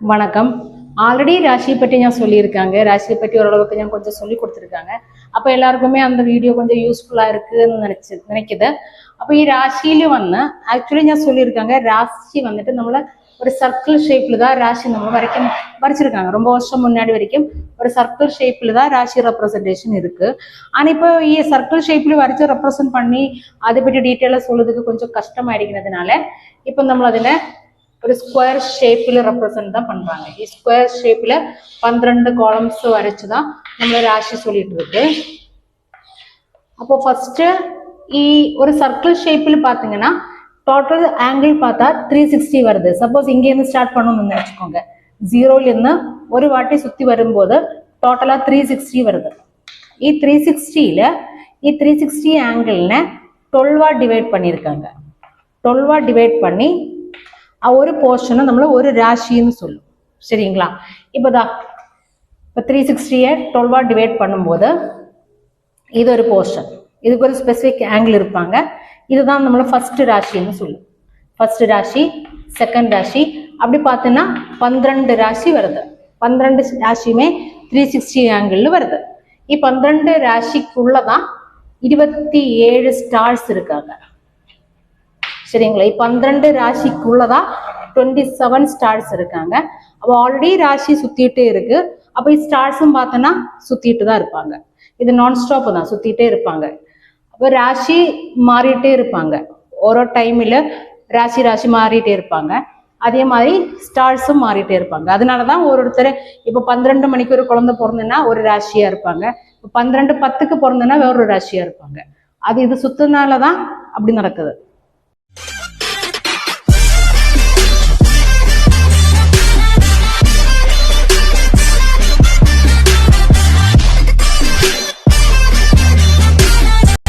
வணக்கம். ஆல்ரெடி ராசியை பற்றி ஞான் சொல்லியிருக்காங்க. ராசியை பற்றி ஓரளவுக்கு ஞான் கொஞ்சம் சொல்லி கொடுத்துருக்காங்க. அப்போ எல்லாருக்குமே அந்த வீடியோ கொஞ்சம் യൂസ്ഫുൾ ആയിരിക്കും എന്ന് നനച്ച് அப்போ അപ്പോൾ ഈ രാശിയിൽ വന്ന് ആക്ച്വലി சொல்லியிருக்காங்க. ராசி வந்துட்டு நம்மள ஒரு சர்க்கிள் ஷேப்பில் தான் ராசி நம்ம வரைக்கும் வரைச்சிருக்காங்க. ரொம்ப வருஷம் முன்னாடி வரைக்கும் ஒரு சர்க்கிள் ஷேப்பில் தான் ராசி ரெப்ரசன்டேஷன் இருக்குது ஆனால் இப்போ ஈ சர்க்கிள் ஷேப்பில் வரைச்சு ரெப்ரசன்ட் பண்ணி அதை பற்றி டீட்டெயிலாக சொல்லுறதுக்கு கொஞ்சம் கஷ்டமாயிருக்கிறதுனால இப்போ நம்ம அதில் ഒരു സ്ക്വയർ ഷേപ്പിൽ റെപ്രസെന്റ് தான் பண்றாங்க ഈ ஸ்கொயர் ஷேப்ல பன்னிரண்டு காலம்ஸ் வரைச்சு தான் நம்ம ராசி சொல்லிட்டு இருக்கு அப்போ ஃபர்ஸ்ட் ഈ ஒரு சர்க்கிள் ஷேப்பில் பார்த்தீங்கன்னா டோட்டல் ஆங்கிள் பார்த்தா த்ரீ சிக்ஸ்டி வருது சப்போஸ் இங்கேருந்து ஸ்டார்ட் பண்ணணும்னு நினச்சிக்கோங்க ஜீரோலேருந்து ஒரு வாட்டி சுற்றி வரும்போது டோட்டலாக த்ரீ சிக்ஸ்டி வருது ഈ த்ரீ சிக்ஸ்டியில் ഈ த்ரீ சிக்ஸ்டி ஆங்கிள்னு டுவெல்வாக டிவைட் பண்ணியிருக்காங்க டுவெல்வாக டிவைட் பண்ணி அ- ஒரு போர்ஷனை நம்மள ஒரு ராசின்னு சொல்லும் சரிங்களா இப்போ தான் இப்போ த்ரீ சிக்ஸ்டியை டுவெல்வாக டிவைட் பண்ணும்போது இது ஒரு போர்ஷன் இதுக்கு ஒரு ஸ்பெசிஃபிக் ஆங்கிள் இருப்பாங்க இதுதான் நம்மள ஃபர்ஸ்ட் ராசின்னு சொல்லும் ஃபர்ஸ்ட் ராசி செகண்ட் ராசி அப்படி பார்த்தோன்னா பன்னிரண்டு ராசி வருது பன்னிரண்டு ராசியுமே த்ரீ சிக்ஸ்டி ஆங்கிள் வருது ഈ പന്ത്രണ്ട് രാശിക്കുള്ളതാ ഇരുപത്തിയേഴ് സ്റ്റാർസ് இருக்காங்க சரிங்களா? பன்னிரெண்டு பன்னிரண்டு ராசிக்குள்ளதா டுவெண்ட்டி செவன் ஸ்டார்ஸ் இருக்காங்க. அப்போ ஆல்ரெடி ராசி சுத்திட்டே இருக்கு. அப்போ ஸ்டார்ஸும் பார்த்தோன்னா சுத்திட்டு தான் இருப்பாங்க. இது நான் ஸ்டாப் தான் சுத்திட்டே இருப்பாங்க. அப்போ ராசி மாறிட்டே இருப்பாங்க. ஒரு டைமில் ராசி ராசி மாறிட்டே இருப்பாங்க. அதே மாதிரி ஸ்டார்ஸும் மாறிட்டே இருப்பாங்க. அதனால தான் ஒரு ஒருத்தர் இப்போ பன்னிரெண்டு மணிக்கு ஒரு குழந்தை பிறந்துன்னா ஒரு ராசியா இருப்பாங்க. இப்போ பன்னிரெண்டு பத்துக்கு பிறந்தனா வேறொரு ராசியா இருப்பாங்க. அது இது சுத்தினால தான் அப்படி நடக்குது.